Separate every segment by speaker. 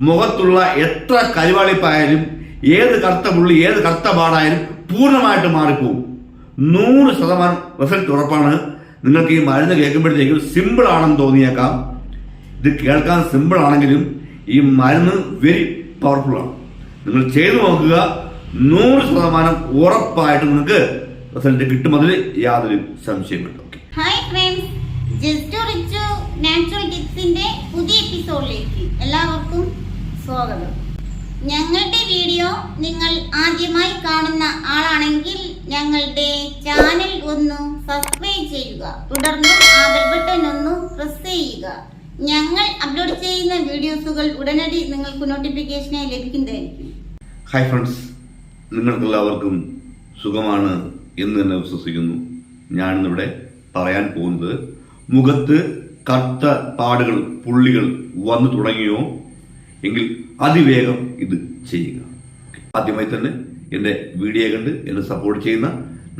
Speaker 1: മുഖത്തുള്ള എത്ര കരുവാളിപ്പായാലും ഏത് കറുത്ത പുള്ളി ഏത് കറുത്ത പാടായാലും പൂർണമായിട്ട് മാറിപ്പോവും. നൂറ് ശതമാനം റിസൾട്ട് ഉറപ്പാണ്. നിങ്ങൾക്ക് ഈ മരുന്ന് കേൾക്കുമ്പോഴത്തേക്കും സിമ്പിൾ ആണെന്ന് തോന്നിയേക്കാം. ഇത് കേൾക്കാൻ സിമ്പിൾ ആണെങ്കിലും ഈ മരുന്ന് വെരി പവർഫുൾ ആണ്. നിങ്ങൾ ചെയ്തു നോക്കുക. നൂറ് ശതമാനം ഉറപ്പായിട്ട് നിങ്ങൾക്ക് റിസൾട്ട് കിട്ടുമതിൽ യാതൊരു സംശയമില്ല
Speaker 2: hi friends just Richu natural ടിപ്സിന്റെ പുതിയ എപ്പിസോഡിലേക്ക് എല്ലാവർക്കും സ്വാഗതം. ഞങ്ങളുടെ വീഡിയോ നിങ്ങൾ ആദ്യമായി കാണുന്ന ആളാണെങ്കിൽ ഞങ്ങളുടെ ചാനൽ ഒന്ന് സബ്സ്ക്രൈബ് ചെയ്യുക. തുടർന്ന് ആ ബട്ടൺ ഒന്ന് പ്രസ് ചെയ്യുക. ഞങ്ങൾ അപ്ലോഡ് ചെയ്യുന്ന വീഡിയോസുകൾ ഉടനടി നിങ്ങൾക്ക് നോട്ടിഫിക്കേഷനായി ലഭിക്കുന്നതായിരിക്കും.
Speaker 1: ഹായ് ഫ്രണ്ട്സ് നിങ്ങൾക്കെല്ലാവർക്കും സുഖമാണ് എന്ന് തന്നെ വിശ്വസിക്കുന്നു. ഞാനിന്നിവിടെ പറയാൻ പോകുന്നത് മുഖത്ത് കറുത്ത പാടുകൾ പുള്ളികൾ വന്നു തുടങ്ങിയോ എങ്കിൽ അതിവേഗം ഇത് ചെയ്യുക. ആദ്യമായി തന്നെ എന്റെ വീഡിയോ കണ്ട് എന്നെ സപ്പോർട്ട് ചെയ്യുന്ന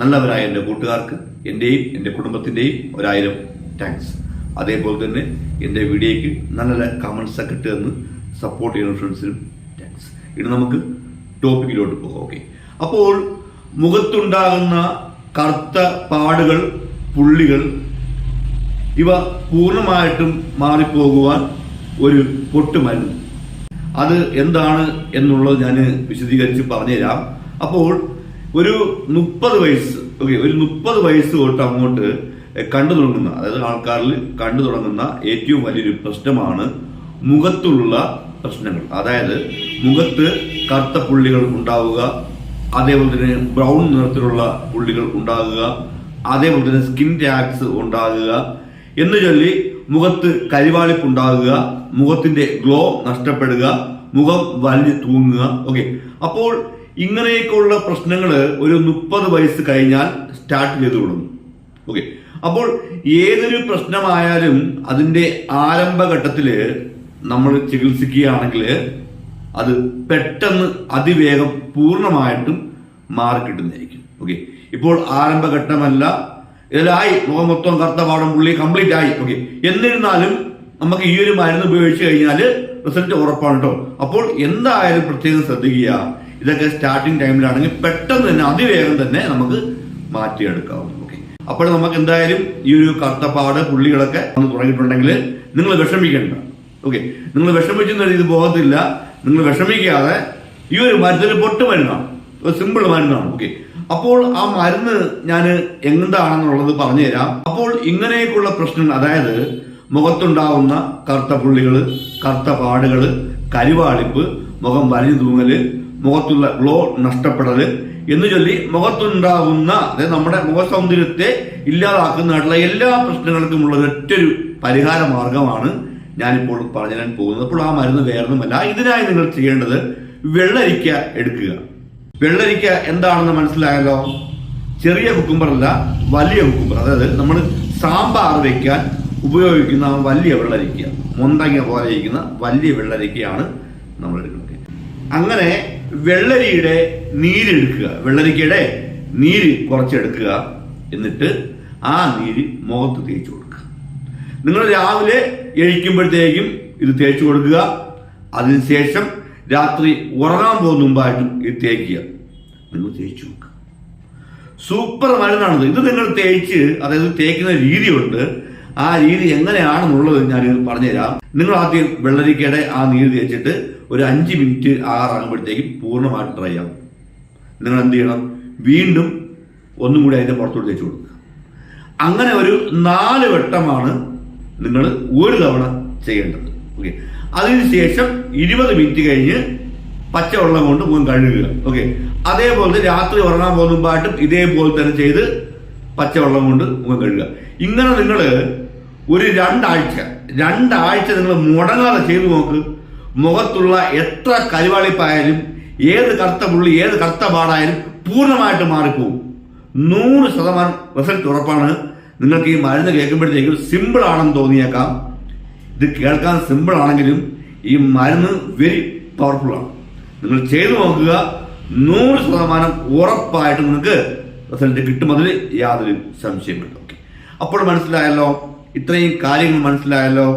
Speaker 1: നല്ലവരായ എന്റെ കൂട്ടുകാർക്ക് എന്റെയും എന്റെ കുടുംബത്തിന്റെയും ഒരായിരം താങ്ക്സ് അതേപോലെ തന്നെ എന്റെ വീഡിയോയ്ക്ക് നല്ല നല്ല കമൻസ് ഒക്കെ ഇട്ട് തന്ന് സപ്പോർട്ട് ചെയ്യുന്ന ഫ്രണ്ട്സിനും താങ്ക്സ് ഇനി നമുക്ക് ടോപ്പിക്കിലോട്ട് പോകാം. ഓക്കെ അപ്പോൾ മുഖത്തുണ്ടാകുന്ന കറുത്ത പാടുകൾ പുള്ളികൾ ഇവ പൂർണമായിട്ടും മാറിപ്പോകുവാൻ ഒരു പൊട്ടുമരുന്ന്. അത് എന്താണ് എന്നുള്ളത് ഞാൻ വിശദീകരിച്ച് പറഞ്ഞുതരാം. അപ്പോൾ ഒരു മുപ്പത് വയസ്സ് ഓക്കെ ഒരു മുപ്പത് വയസ്സ് തൊട്ട് അങ്ങോട്ട് കണ്ടു തുടങ്ങുന്ന അതായത് ആൾക്കാരിൽ കണ്ടു തുടങ്ങുന്ന ഏറ്റവും വലിയൊരു പ്രശ്നമാണ് മുഖത്തുള്ള പ്രശ്നങ്ങൾ. അതായത് മുഖത്ത് കറുത്ത പുള്ളികൾ ഉണ്ടാവുക അതേപോലെ തന്നെ ബ്രൗൺ നിറത്തിലുള്ള പുള്ളികൾ ഉണ്ടാകുക അതേപോലെ തന്നെ സ്കിൻ ടാക്സ് ഉണ്ടാകുക എന്ന് ചൊല്ലി മുഖത്ത് കരിവാളിപ്പ് ഉണ്ടാകുക മുഖത്തിന്റെ ഗ്ലോ നഷ്ടപ്പെടുക മുഖം വലിഞ്ഞു തൂങ്ങുക. ഓക്കെ അപ്പോൾ ഇങ്ങനെയൊക്കെയുള്ള പ്രശ്നങ്ങൾ ഒരു മുപ്പത് വയസ്സ് കഴിഞ്ഞാൽ സ്റ്റാർട്ട് ചെയ്തു തുടങ്ങും. ഓക്കെ അപ്പോൾ ഏതൊരു പ്രശ്നമായാലും അതിന്റെ ആരംഭഘട്ടത്തിൽ നമ്മൾ ചികിത്സിക്കുകയാണെങ്കിൽ അത് പെട്ടെന്ന് അതിവേഗം പൂർണമായിട്ടും മാറിക്കിട്ടുന്നതായിരിക്കും. ഓക്കെ ഇപ്പോൾ ആരംഭഘട്ടമല്ല ഇതിലായി മുഖം മൊത്തം കറുത്ത പാടം പുള്ളി കംപ്ലീറ്റ് ആയി. ഓക്കെ എന്നിരുന്നാലും നമുക്ക് ഈ ഒരു മരുന്ന് ഉപയോഗിച്ച് കഴിഞ്ഞാൽ റിസൾട്ട് ഉറപ്പാണ് കേട്ടോ അപ്പോൾ എന്തായാലും പ്രത്യേകം ശ്രദ്ധിക്കുക. ഇതൊക്കെ സ്റ്റാർട്ടിങ് ടൈമിലാണെങ്കിൽ പെട്ടെന്ന് തന്നെ അതിവേഗം തന്നെ നമുക്ക് മാറ്റിയെടുക്കാവും ഓക്കെ അപ്പോൾ നമുക്ക് എന്തായാലും ഈ ഒരു കറുത്തപ്പാട് പുള്ളികളൊക്കെ വന്ന് തുടങ്ങിയിട്ടുണ്ടെങ്കിൽ നിങ്ങൾ വിഷമിക്കേണ്ട. ഓക്കെ നിങ്ങൾ വിഷമിച്ചെന്ന് ഇത് പോകത്തില്ല. നിങ്ങൾ വിഷമിക്കാതെ ഈ ഒരു മരുന്നൊരു പൊട്ട് മരുന്നാണ് ഒരു സിമ്പിൾ മരുന്നാണ്. ഓക്കെ അപ്പോൾ ആ മരുന്ന് ഞാൻ എന്താണെന്നുള്ളത് പറഞ്ഞുതരാം. അപ്പോൾ ഇങ്ങനെയൊക്കെയുള്ള പ്രശ്നം അതായത് മുഖത്തുണ്ടാവുന്ന കറുത്ത പുള്ളികൾ കറുത്ത പാടുകൾ കരിവാളിപ്പ് മുഖം വലിഞ്ഞു തൂങ്ങൽ മുഖത്തുള്ള ഗ്ലോ നഷ്ടപ്പെടൽ എന്ന് ചൊല്ലി മുഖത്തുണ്ടാകുന്ന അതായത് നമ്മുടെ മുഖ സൗന്ദര്യത്തെ ഇല്ലാതാക്കുന്നതായിട്ടുള്ള എല്ലാ പ്രശ്നങ്ങൾക്കുമുള്ള ഒറ്റൊരു പരിഹാര മാർഗമാണ് ഞാനിപ്പോൾ പറഞ്ഞു തരാൻ പോകുന്നത്. അപ്പോൾ ആ മരുന്ന് വേറൊന്നുമല്ല. ഇതിനായി നിങ്ങൾ ചെയ്യേണ്ടത് വെള്ളരിക്ക എടുക്കുക. വെള്ളരിക്ക എന്താണെന്ന് മനസ്സിലായല്ലോ? ചെറിയ കുക്കുമ്പറല്ല വലിയ കുക്കുമ്പർ അതായത് നമ്മൾ സാമ്പാർ വെക്കാൻ ഉപയോഗിക്കുന്ന വലിയ വെള്ളരിക്ക മുന്തങ്ങ പോലെ ഇരിക്കുന്ന വലിയ വെള്ളരിക്കയാണ് നമ്മൾ എടുക്കുന്നത്. അങ്ങനെ വെള്ളരിയുടെ നീരെടുക്കുക വെള്ളരിക്കയുടെ നീര് കുറച്ചെടുക്കുക. എന്നിട്ട് ആ നീര് മുഖത്ത് തേച്ചു കൊടുക്കുക. നിങ്ങൾ രാവിലെ എഴിക്കുമ്പോഴത്തേക്കും ഇത് തേച്ചു കൊടുക്കുക. അതിനുശേഷം രാത്രി ഉറങ്ങാൻ പോകുന്ന മുമ്പായിട്ടും ഇത് തേക്കുക. നിങ്ങൾ തേച്ച് നോക്കുക സൂപ്പർ മരുന്നാണത്. ഇത് നിങ്ങൾ തേച്ച് അതായത് തേക്കുന്ന രീതിയുണ്ട്. ആ രീതി എങ്ങനെയാണെന്നുള്ളത് ഞാൻ പറഞ്ഞുതരാം. നിങ്ങൾ ആദ്യം വെള്ളരിക്കയുടെ ആ നീര് തേച്ചിട്ട് ഒരു അഞ്ച് മിനിറ്റ് ആറാകുമ്പോഴത്തേക്കും പൂർണമായിട്ട് ഡ്രൈ ആവും. നിങ്ങൾ എന്ത് ചെയ്യണം? വീണ്ടും ഒന്നും കൂടി അതിന്റെ പുറത്തോട്ട് തേച്ച് കൊടുക്കുക. അങ്ങനെ ഒരു നാല് വട്ടമാണ് നിങ്ങൾ ഒരു തവണ ചെയ്യേണ്ടത്. ഓക്കെ അതിനുശേഷം ഇരുപത് മിനിറ്റ് കഴിഞ്ഞ് പച്ചവെള്ളം കൊണ്ട് മുഖം കഴുകുക. ഓക്കെ അതേപോലെ രാത്രി ഉറങ്ങാൻ പോകുമ്പോഴായിട്ടും ഇതേപോലെ തന്നെ ചെയ്ത് പച്ചവെള്ളം കൊണ്ട് മുഖം കഴുകുക. ഇങ്ങനെ നിങ്ങൾ ഒരു രണ്ടാഴ്ച രണ്ടാഴ്ച നിങ്ങൾ മുടങ്ങാതെ ചെയ്തു നോക്ക്. മുഖത്തുള്ള എത്ര കരിവാളിപ്പായാലും ഏത് കറുത്ത പുള്ളി ഏത് കറുത്ത പാടായാലും പൂർണമായിട്ട് മാറിപ്പോവും. നൂറ് ശതമാനം റിസൾട്ട് ഉറപ്പാണ്. നിങ്ങൾക്ക് ഈ മരുന്ന് കേൾക്കുമ്പോഴത്തേക്കും സിമ്പിൾ ആണെന്ന് തോന്നിയേക്കാം. ഇത് കേൾക്കാൻ സിമ്പിൾ ആണെങ്കിലും ഈ മരുന്ന് വെരി പവർഫുൾ ആണ്. നിങ്ങൾ ചെയ്തു നോക്കുക നൂറ് ശതമാനം ഉറപ്പായിട്ട് നിങ്ങൾക്ക് റിസൾട്ട് കിട്ടുമതിൽ യാതൊരു സംശയമില്ല ഓക്കെ അപ്പോൾ മനസ്സിലായല്ലോ? ഇത്രയും കാര്യങ്ങൾ മനസ്സിലായല്ലോ?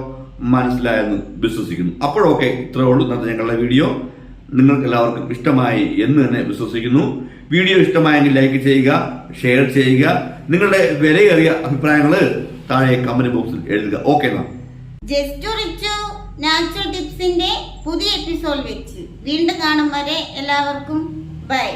Speaker 1: മനസ്സിലായെന്ന് വിശ്വസിക്കുന്നു. അപ്പോഴൊക്കെ ഇത്രേ ഉള്ളൂ ഇന്നത്തെ ഞങ്ങളുടെ വീഡിയോ നിങ്ങൾക്ക് എല്ലാവർക്കും ഇഷ്ടമായി എന്ന് തന്നെ വിശ്വസിക്കുന്നു. വീഡിയോ ഇഷ്ടമായെങ്കിൽ ലൈക്ക് ചെയ്യുക ഷെയർ ചെയ്യുക. നിങ്ങളുടെ വിലയേറിയ അഭിപ്രായങ്ങൾ താഴെ കമന്റ് ബോക്സിൽ എഴുതുക. ഓക്കെ എന്നാൽ
Speaker 2: ജസ്റ്റ് ടിപ്സിന്റെ പുതിയ എപ്പിസോഡ് വെച്ച്. വീണ്ടും കാണും വരെ എല്ലാവർക്കും ബൈ.